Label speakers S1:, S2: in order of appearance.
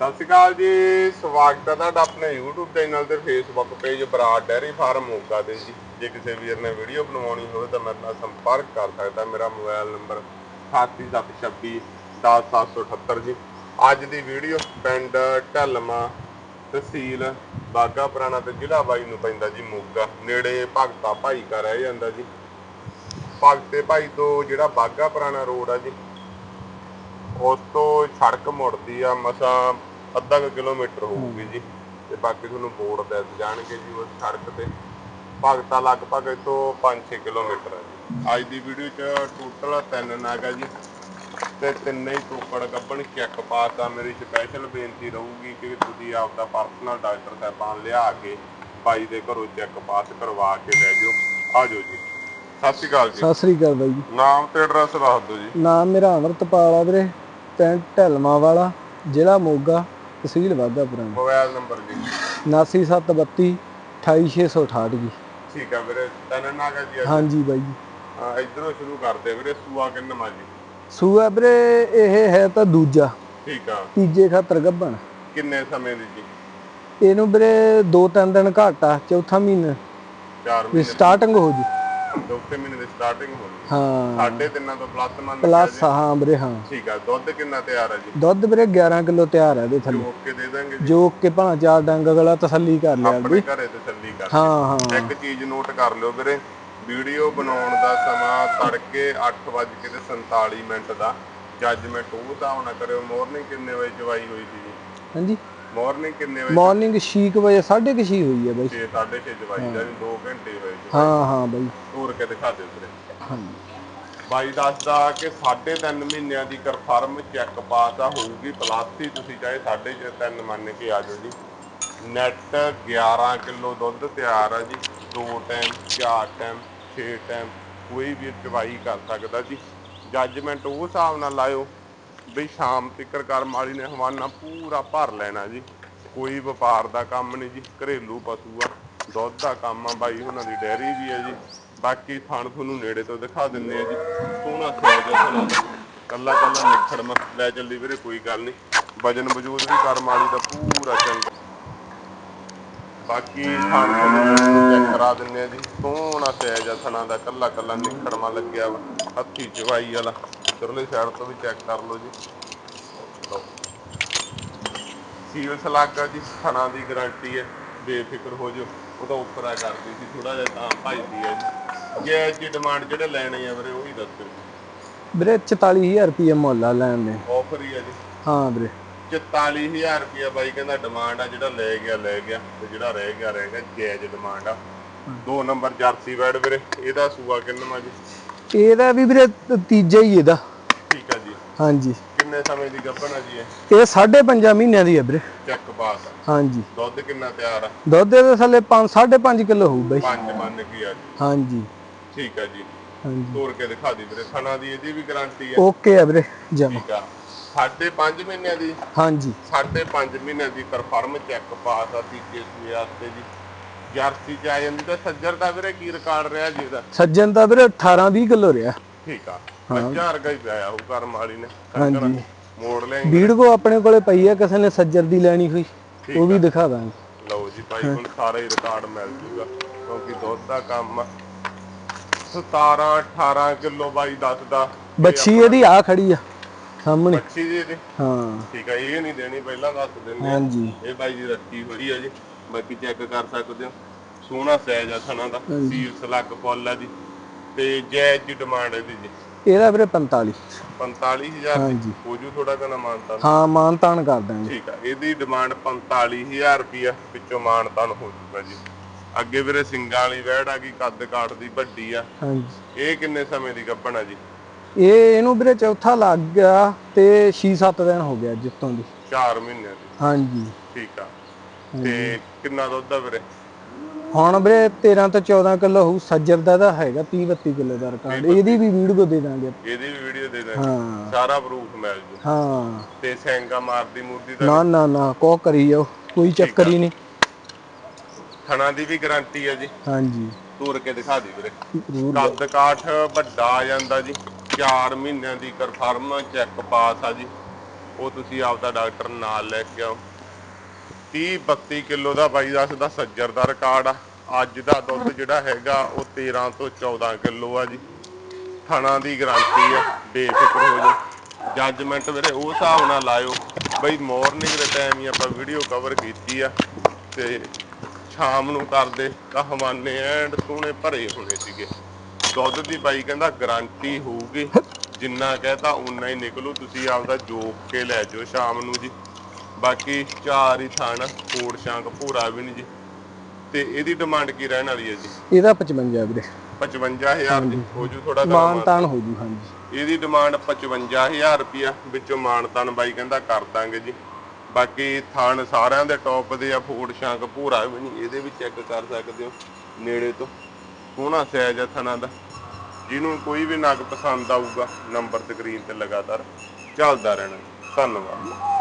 S1: ਸਤਿ ਸ਼੍ਰੀ ਅਕਾਲ ਜੀ, ਸਵਾਗਤ ਹੈ ਤੁਹਾਡਾ ਆਪਣੇ YouTube ਚੈਨਲ ਤੇ Facebook page Brar dairy farm Moga ਦੇ ਜੀ। ਜੇ ਕਿਸੇ ਵੀਰ ਨੇ ਵੀਡੀਓ ਬਣਵਾਉਣੀ ਹੋਵੇ ਤਾਂ ਮੇਰੇ ਨਾਲ ਸੰਪਰਕ ਕਰ ਸਕਦਾ, ਮੇਰਾ ਮੋਬਾਈਲ ਨੰਬਰ 8726 ਜੀ। ਅੱਜ ਦੀ ਵੀਡੀਓ ਪਿੰਡ ਢਲਮਾ ਤਹਿਸੀਲ ਬਾਗਾ ਪੁਰਾਣਾ ਤੇ ਜ਼ਿਲ੍ਹਾ ਬਾਈ ਨੂੰ ਪੈਂਦਾ ਜੀ ਮੋਗਾ। ਨੇੜੇ ਭਗਤਾ ਭਾਈ ਕਾ ਰਹਿ ਜਾਂਦਾ ਜੀ। ਭਗਤੇ ਭਾਈ ਤੋਂ ਜਿਹੜਾ ਬਾਗਾ ਪੁਰਾਣਾ ਰੋਡ ਆ ਜੀ, ਉਸ ਤੋਂ ਸੜਕ ਮੁੜਦੀ ਆ, ਮਸਾਂ ਅੱਧਾ ਕੁ ਕਿਲੋਮੀਟਰ ਹੋਊਗੀ ਜੀ। ਤੇ ਬਾਕੀ ਤੁਹਾਨੂੰ ਬੋਰਡ ਦੱਸ ਜਾਣਗੇ ਜੀ ਉਸ ਸੜਕ ਤੇ। ਭਗਤਾ ਲਗਭਗ ਇੱਥੋਂ 5-6 ਕਿਲੋਮੀਟਰ ਹੈ ਜੀ। ਅੱਜ ਦੀ ਵੀਡੀਓ 'ਚ ਟੋਟਲ ਤਿੰਨ ਨਾਗ ਜੀ। ਤੇ ਤਿੰਨੇ ਹੀ ਟੋਕੜ ਗੱਬਣ ਚੈੱਕ ਪਾਸ ਮੇਰੀ ਸਪੈਸ਼ਲ ਬੇਨਤੀ ਰਹੂਗੀ ਕਿ ਤੁਸੀਂ ਆਪਦਾ ਪਰਸਨਲ ਡਾਕਟਰ ਸਾਹਿਬਾਨ ਲਿਆ ਕੇ ਬਾਈ ਦੇ ਘਰੋਂ ਚੈੱਕ ਪਾਸ ਕਰਵਾ ਕੇ ਲੈ ਜਾਓ। ਆ ਜਾਓ ਜੀ। ਸਤਿ ਸ਼੍ਰੀ ਅਕਾਲ ਜੀ।
S2: ਸਤਿ ਸ੍ਰੀ ਅਕਾਲ ਬਾਈ ਜੀ।
S1: ਨਾਮ ਤੇ ਐਡਰੈਸ ਦੱਸ ਦਿਓ ਜੀ।
S2: ਨਾਮ ਮੇਰਾ ਅਮਰਤਪਾਲ ਆ ਵੀਰੇ। ਪਿੰਡ ਢਲਮਾ ਵਾਲਾ ਜ਼ਿਲ੍ਹਾ ਮੋਗਾ। ਤਹਿਸੀਲ ਵਾਗਾ ਪੁਰਾਣਾ।
S1: ਮੋਬਾਈਲ ਨੰਬਰ ਜੀ।
S2: 99732 28668 ਜੀ।
S1: ਠੀਕ ਆ ਵੀਰੇ ਤਿੰਨ ਨਾਗਾ ਜੀ।
S2: ਹਾਂਜੀ ਬਾਈ ਜੀ।
S1: ਹਾਂ ਇਧਰੋਂ ਸ਼ੁਰੂ ਕਰਦੇ ਆ ਵੀਰੇ ਸੂਆ ਕਿੰਨਵਾਂ ਜੀ?
S2: ਸੂਆ ਵੀਰੇ ਇਹ ਹੈ ਤਾਂ ਦੂਜਾ।
S1: ਠੀਕ ਆ।
S2: ਤੀਜੇ ਖਾਤਰ ਗੱਭਣ।
S1: ਕਿੰਨੇ ਸਮੇਂ ਦੀ ਜੀ?
S2: ਇਹਨੂੰ ਵੀਰੇ 2-3 ਦਿਨ ਘੱਟ ਚੌਥਾ ਮਹੀਨਾ।
S1: 4
S2: ਵੀ
S1: ਮਹੀਨੇ।
S2: ਸਟਾਰਟਿੰਗ ਹੋ ਜੀ।
S1: ਚੌਥੇ ਮਹੀਨੇ ਦੀ ਸਟਾਰਟਿੰਗ ਹੋ ਗਈ
S2: ਹਾਂ।
S1: ਸਾਢੇ ਤਿੰਨਾਂ ਤੋਂ ਪਲੱਸ ਮੰਨ
S2: ਪਲੱਸ ਹਾਂ ਵੀਰੇ ਹਾਂ।
S1: ਠੀਕ ਆ ਦੁੱਧ ਕਿੰਨਾ ਤਿਆਰ ਆ ਜੀ?
S2: ਦੁੱਧ ਵੀਰੇ 11 ਕਿਲੋ ਤਿਆਰ ਹੈ ਇਹਦੇ ਥੱਲੇ।
S1: ਜੋ ਕੇ ਦੇ ਦਾਂਗੇ ਜੀ।
S2: ਜੋ ਕਿ ਭਾਂ ਚਾਰ ਡੰਗ ਅਗਲਾ ਤਸੱਲੀ ਕਰ ਲਿਆ
S1: ਆਪਣੇ ਘਰੇ ਤਸੱਲੀ ਕਰ
S2: ਹਾਂ ਹਾਂ।
S1: ਇੱਕ ਚੀਜ਼ ਨੋਟ ਕਰ ਲਿਓ ਵੀਰੇ। ਵੀਡੀਓ ਬਣਾਉਣ ਦਾ ਸਮਾਂ ਤੜਕੇ 8:47 ਮਿੰਟ ਦਾ। ਜੱਜਮੈਂਟ ਉਹ ਹਿਸਾਬ ਨਾ ਕਰਿਓ। ਮਾਰਨਿੰਗ ਕਿੰਨੇ ਵਜੇ ਚਵਾਈ ਹੋਈ ਸੀ ਜੀ?
S2: ਹਾਂਜੀ।
S1: ਮਾਰਨਿੰਗ ਕਿੰਨੇ ਵਜੇ?
S2: ਮਾਰਨਿੰਗ 6 ਵਜੇ 6:30 ਹੋਈ ਹੈ ਬਾਈ।
S1: 6 6:30 ਚਵਾਈ ਦਾ 2 ਘੰਟੇ ਹੋਏ
S2: ਹਾਂ ਹਾਂ ਬਾਈ।
S1: ਤੋਰ ਕੇ ਦਿਖਾ ਦਿਓ ਵੀਰੇ ਬਾਈ ਦੱਸਦਾ ਕਿ 3.5 ਮਹੀਨਿਆਂ ਦੀ ਕਨਫਰਮ ਚੈੱਕ ਪਾਸ ਆ ਹੋਊਗੀ ਪਲੱਸ ਹੀ ਤੁਸੀਂ ਚਾਹੇ 3.5 ਮੰਨ ਕੇ ਆ ਜਾਓ ਜੀ। ਨੈਟ 11 ਕਿਲੋ ਦੁੱਧ ਤਿਆਰ ਆ ਜੀ ਦੋ ਟਾਈਮ ਚਾਰ ਟਾਈਮ 6 ਟਾਈਮ ਕੋਈ ਵੀ ਚਵਾਈ ਕਰ ਸਕਦਾ ਜੀ। ਜੱਜਮੈਂਟ ਉਹ ਹਿਸਾਬ ਨਾਲ ਲਾਇਓ ਵੀ ਸ਼ਾਮ ਤੱਕ ਕਰਮ ਵਾਲੀ ਨੇ ਹਵਾਨਾ ਪੂਰਾ ਭਰ ਲੈਣਾ ਜੀ। ਕੋਈ ਵਪਾਰ ਦਾ ਕੰਮ ਨਹੀਂ ਜੀ ਘਰੇਲੂ ਪਸ਼ੂ ਆ ਦੁੱਧ ਦਾ ਕੰਮ ਆ ਬਾਈ ਉਹਨਾਂ ਦੀ ਡੈਰੀ ਵੀ ਹੈ ਜੀ। ਬਾਕੀ ਥਾਣ ਤੁਹਾਨੂੰ ਨੇੜੇ ਤੋਂ ਦਿਖਾ ਦਿੰਦੇ ਆ ਜੀ। ਸੋਹਣਾ ਸੇਜ ਆ ਕੱਲਾ ਕੱਲਾ ਨਿਖੜਮਾ ਲੈ ਚੱਲੀ ਵੀਰੇ, ਕੋਈ ਗੱਲ ਨਹੀਂ। ਵਜਨ ਵਜੂਦ ਵੀ ਕਰਮ ਵਾਲੀ ਦਾ ਪੂਰਾ ਚੰਗਾ। ਬਾਕੀ ਥਣ ਤੁਹਾਨੂੰ ਚੈੱਕ ਕਰਾ ਦਿੰਦੇ ਆ ਜੀ। ਸੋਹਣਾ ਸੇਜ ਆ ਥਣਾ ਦਾ ਕੱਲਾ ਕੱਲਾ ਨਿਖੜਮਾ ਲੱਗਿਆ ਵਾ। ਹੱਥੀ ਚਵਾਈ ਵਾਲਾ। ਇਧਰਲੇ ਸਾਈਡ ਤੋਂ ਵੀ ਚੈੱਕ ਕਰ ਲਓ ਜੀ। ਲਓ। ਸੀਲ ਸਲਾਗਾ ਜੀ। ਥਣਾ ਦੀ ਗਾਰੰਟੀ ਹੈ। ਬੇਫਿਕਰ ਹੋ ਜਾਓ। ਉਹ ਤਾਂ ਉੱਪਰ ਆ ਕਰਦੀ ਸੀ। ਥੋੜਾ ਜਿਹਾ ਤਾਂ ਭਾਈਦੀ ਹੈ ਜੀ। ਜੇ ਜੀ ਡਿਮਾਂਡ ਜਿਹੜੇ ਲੈਣੇ ਆ ਵੀਰੇ ਉਹੀ ਦੱਸੋ
S2: ਵੀਰੇ 44000 ਰੁਪਏ ਮੁੱਲ ਆ ਲੈਣ ਦੇ।
S1: ਆਫਰ ਹੀ ਹੈ ਜੀ।
S2: ਹਾਂ ਵੀਰੇ।
S1: 44000 ਰੁਪਏ ਬਾਈ ਕਹਿੰਦਾ ਡਿਮਾਂਡ ਆ ਜਿਹੜਾ ਲੈ ਗਿਆ ਲੈ ਗਿਆ ਤੇ ਜਿਹੜਾ ਰਹਿ ਗਿਆ ਰਹਿ ਗਿਆ ਜਾਇਜ਼ ਡਿਮਾਂਡ ਆ। ਦੋ ਨੰਬਰ ਜਰਸੀ ਬੈਡ ਵੀਰੇ ਇਹਦਾ ਸੂਆ ਕਿੰਨਾ ਜੀ?
S2: ਇਹਦਾ ਵੀ ਵੀਰੇ ਤ- ਤੀਜਾ ਹੀ ਇਹਦਾ।
S1: ਠੀਕ ਆ ਜੀ।
S2: ਹਾਂਜੀ।
S1: ਕਿੰਨੇ ਸਮੇਂ ਦੀ ਗੱਭਣ ਆ ਜੀ ਇਹ?
S2: ਇਹ 5.5 ਮਹੀਨਿਆਂ ਦੀ ਹੈ ਵੀਰੇ।
S1: ਚੈੱਕ ਪਾਸ ਆ।
S2: ਹਾਂਜੀ।
S1: ਦੁੱਧ ਕਿੰਨਾ ਤਿਆਰ ਆ?
S2: ਦੁੱਧ ਦੇ ਥੱਲੇ 5 5.5 ਕਿਲੋ ਹੋਊ ਬਾਈ।
S1: ਪੰਜ ਮੰਨ ਕੀ ਆ ਜੀ।
S2: ਹਾਂਜੀ।
S1: ਠੀਕ ਆ ਜੀ।
S2: ਹਾਂਜੀ।
S1: ਤੋੜ ਕੇ ਦਿਖਾ ਦੀ ਵੀਰੇ ਥਣਾ ਦੀ ਇਹਦੀ ਵੀ ਗਾਰੰਟੀ ਹੈ
S2: ਓਕੇ ਆ ਵੀਰੇ ਜਮਾ।
S1: ਠੀਕ ਆ। ਸਾਢੇ ਪੰਜ ਮਹੀਨਿਆਂ ਦੀ?
S2: ਹਾਂਜੀ।
S1: ਸਾਢੇ ਪੰਜ ਮਹੀਨਿਆਂ ਦੀ ਕਨਫਰਮ ਚੈੱਕ ਪਾਸ ਆ ਤੀਜੇ ਸੂਏ ਵਾਸਤੇ ਜੀ। ਜਰਸੀ ਚ ਆ ਜਾਂਦੀ ਤਾਂ ਸੱਜਰ ਦਾ ਵੀਰੇ ਕੀ ਰਿਕਾਰਡ ਰਿਹਾ ਜੀ ਇਹਦਾ?
S2: ਸੱਜਣ ਤਾਂ ਵੀਰੇ 18 20 ਕਿਲੋ ਰਿਹਾ।
S1: ਠੀਕ ਆ। ਬੱਚਾ ਵਰਗਾ ਹੀ ਪਿਆ ਉਹ ਕਰਮ ਵਾਲੀ ਨੇ।
S2: ਹਾਂਜੀ।
S1: ਮੋੜ ਲਿਆ
S2: ਵੀਡੀਓ ਆਪਣੇ ਕੋਲੇ ਪਈ ਆ ਕਿਸੇ ਨੇ ਸੱਜਰ ਦੀ ਲੈਣੀ ਹੋਈ। ਉਹ ਵੀ ਦਿਖਾ ਦਾਂਗੇ।
S1: ਲਓ ਜੀ ਭਾਈ ਕੋਲ ਸਾਰਾ ਹੀ ਰਿਕਾਰਡ ਮਿਲ ਜੂਗਾ। ਕਿਉਂਕਿ ਦੁੱਧ ਦਾ ਕੰਮ ਆ। 17 18 ਕਿਲੋ ਬਾਈ ਦੱਸਦਾ
S2: ਬੱਚੀ ਇਹਦੀ ਆ ਖੜੀ ਆ ਸਾਹਮਣੇ।
S1: ਬੱਚੀ ਜੀ ਇਹਦੀ?
S2: ਹਾਂ।
S1: ਠੀਕ ਆ ਇਹ ਨਹੀਂ ਦੇਣੀ ਪਹਿਲਾਂ ਦੱਸ ਦਿੰਦੇ
S2: ਹਾਂਜੀ।
S1: ਇਹ ਬਾਈ ਦੀ ਰੱਖੀ ਹੋਈ ਆ ਜੀ ਬਾਕੀ ਚੈੱਕ ਕਰ ਸਕਦੇ ਹੋ। ਸੋਹਣਾ ਸਾਈਜ਼ ਆ ਥਣਾ ਦਾ ਸੀਲ ਸਲੱਗ ਫੁੱਲ ਆ ਜੀ। ਤੇ ਜੈਜ ਦੀ ਡਿਮਾਂਡ ਇਹਦੀ ਜੀ।
S2: ਇਹਦਾ ਵੀਰੇ 45
S1: 45000
S2: ਹਾਂਜੀ।
S1: ਹੋ ਜੂ ਥੋੜਾ ਕਨਾ ਮਾਨਤਾ
S2: ਹਾਂ ਮਾਨ ਤਾਨ ਕਰ ਦਾਂਗੇ
S1: ਠੀਕ ਆ ਇਹਦੀ ਡਿਮਾਂਡ 45000 ਰੁਪਿਆ ਵਿੱਚੋਂ ਮਾਨਤਾਨ ਹੋ ਜੂਗਾ ਜੀ। ਅੱਗੇ ਵੀਰੇ ਸਿੰਗਾਂ ਵਾਲੀ ਵੈੜ ਆ ਗਈ ਕੱਦ ਕਾਠ ਦੀ ਵੱਡੀ ਆ।
S2: ਹਾਂਜੀ।
S1: ਇਹ ਕਿੰਨੇ ਸਮੇਂ ਦੀ ਗੱਭਣ ਆ ਜੀ?
S2: ਇਹ ਇਹਨੂੰ ਵੀਰੇ ਚੌਥਾ ਲੱਗ ਗਿਆ ਤੇ 6-7 ਦਿਨ ਹੋ ਗਿਆ ਜਿੱਤੋਂ ਦੀ।
S1: 4 ਮਹੀਨੇ ਦੀ।
S2: ਹਾਂਜੀ।
S1: ਠੀਕ ਆ। ਤੇ ਕਿੰਨਾ ਦੁੱਧ ਆ ਵੀਰੇ?
S2: ਹੁਣ ਵੀਰੇ 13 ਤੋਂ 14 ਕਿਲੋ ਹੋਊ ਸੱਜਰ ਦਾ ਦਾ ਹੈਗਾ 30-32 ਕਿਲੋ ਦਾ ਰਿਕਾਰਡ ਇਹਦੀ ਵੀ ਵੀਡੀਓ ਦੇ ਦਾਂਗੇ
S1: ਇਹਦੀ ਵੀ ਵੀਡੀਓ ਦੇ ਦੇ
S2: ਹਾਂ।
S1: ਸਾਰਾ ਪ੍ਰੂਫ ਮਿਲ ਜੂ।
S2: ਹਾਂ।
S1: ਤੇ ਸੈਂਗਾ ਮਾਰਦੀ ਮੂਰਤੀ ਦਾ
S2: ਨਾ ਨਾ ਨਾ ਕੋ ਕਰੀ ਜਾਓ ਕੋਈ ਚੱਕਰ ਹੀ ਨਹੀਂ।
S1: ਥਣਾ ਦੀ ਵੀ ਗਾਰੰਟੀ ਆ ਜੀ।
S2: ਹਾਂਜੀ।
S1: ਤੋਰ ਕੇ ਦਿਖਾ ਦੀ ਵੀਰੇ। ਕੱਦ ਕਾਠ ਵੱਡਾ ਆ ਜਾਂਦਾ ਜੀ। 4 ਮਹੀਨਿਆਂ ਦੀ ਕਨਫਰਮ ਚੈੱਕ ਪਾਸ ਆ ਜੀ। ਉਹ ਤੁਸੀਂ ਆਪਦਾ ਡਾਕਟਰ ਨਾਲ ਲੈ ਕੇ ਆਓ। 30 32 ਕਿਲੋ ਦਾ ਬਾਈ ਦੱਸਦਾ ਸੱਜਰ ਦਾ ਰਿਕਾਰਡ ਆ। ਅੱਜ ਦਾ ਦੁੱਧ ਜਿਹੜਾ ਹੈਗਾ ਉਹ 13 ਤੋਂ 14 ਕਿਲੋ ਆ ਜੀ। ਥਣਾ ਦੀ ਗਾਰੰਟੀ ਆ ਬੇਫਿਕਰ ਹੋ ਜਾਓ। ਜੱਜਮੈਂਟ ਵੀਰੇ ਉਹ ਹਿਸਾਬ ਨਾਲ ਲਾਇਓ। ਬਈ ਮਾਰਨਿੰਗ ਦੇ ਟਾਈਮ ਹੀ ਆਪਾਂ ਵੀਡੀਓ ਕਵਰ ਕੀਤੀ ਆ। ਤੇ ਸ਼ਾਮ ਨੂੰ ਕਰਦੇ ਤਾਂ ਹਵਾਨੇ ਐਂਡ ਸੋਹਣੇ ਭਰੇ ਹੋਣੇ ਸੀਗੇ। ਦੁੱਧ ਦੀ ਬਾਈ ਕਹਿੰਦਾ ਗਾਰੰਟੀ ਹੋਊਗੀ। ਜਿੰਨਾ ਕਹਤਾ ਉਨਾ ਹੀ ਨਿਕਲੂ। ਤੁਸੀਂ ਆਪਦਾ ਜੋਕ ਕੇ ਲੈ ਜਾਓ ਸ਼ਾਮ ਨੂੰ ਜੀ। ਬਾਕੀ ਚਾਰ ਹੀ ਥਣ ਕੋੜ ਸ਼ਾਂਕ ਪੂਰਾ ਵੀ ਨਹੀਂ ਜੀ। ਤੇ ਇਹਦੀ ਡਿਮਾਂਡ ਕੀ ਰਹਿਣ ਵਾਲੀ ਹੈ ਜੀ?
S2: ਇਹਦਾ 55 ਵੀਰੇ।
S1: 55000 ਦੀ ਹੋ ਜੂ ਥੋੜਾ
S2: ਮਾਨ ਤਾਨ ਹੋ ਜੂ ਹਾਂਜੀ।
S1: ਇਹਦੀ ਡਿਮਾਂਡ 55000 ਰੁਪਿਆ ਵਿੱਚੋਂ ਮਾਨਤਾਨ ਬਾਈ ਕਹਿੰਦਾ ਕਰ ਦਾਂਗੇ ਜੀ। ਬਾਕੀ ਥਾਣ ਸਾਰਿਆਂ ਦੇ ਟੌਪ ਦੇ ਆ ਫੋੜ ਸ਼ਾਂਕ ਭੂਰਾ ਵੀ ਨਹੀਂ, ਇਹਦੇ ਵੀ ਚੈੱਕ ਕਰ ਸਕਦੇ ਹੋ ਨੇੜੇ ਤੋਂ। ਸੋਹਣਾ ਸਾਈਜ਼ ਆ ਥਣਾ ਦਾ? ਜਿਹਨੂੰ ਕੋਈ ਵੀ ਨਗ ਪਸੰਦ ਆਊਗਾ ਨੰਬਰ ਸਕਰੀਨ ਤੇ ਲਗਾਤਾਰ ਚੱਲਦਾ ਰਹਿਣਾ। ਧੰਨਵਾਦ।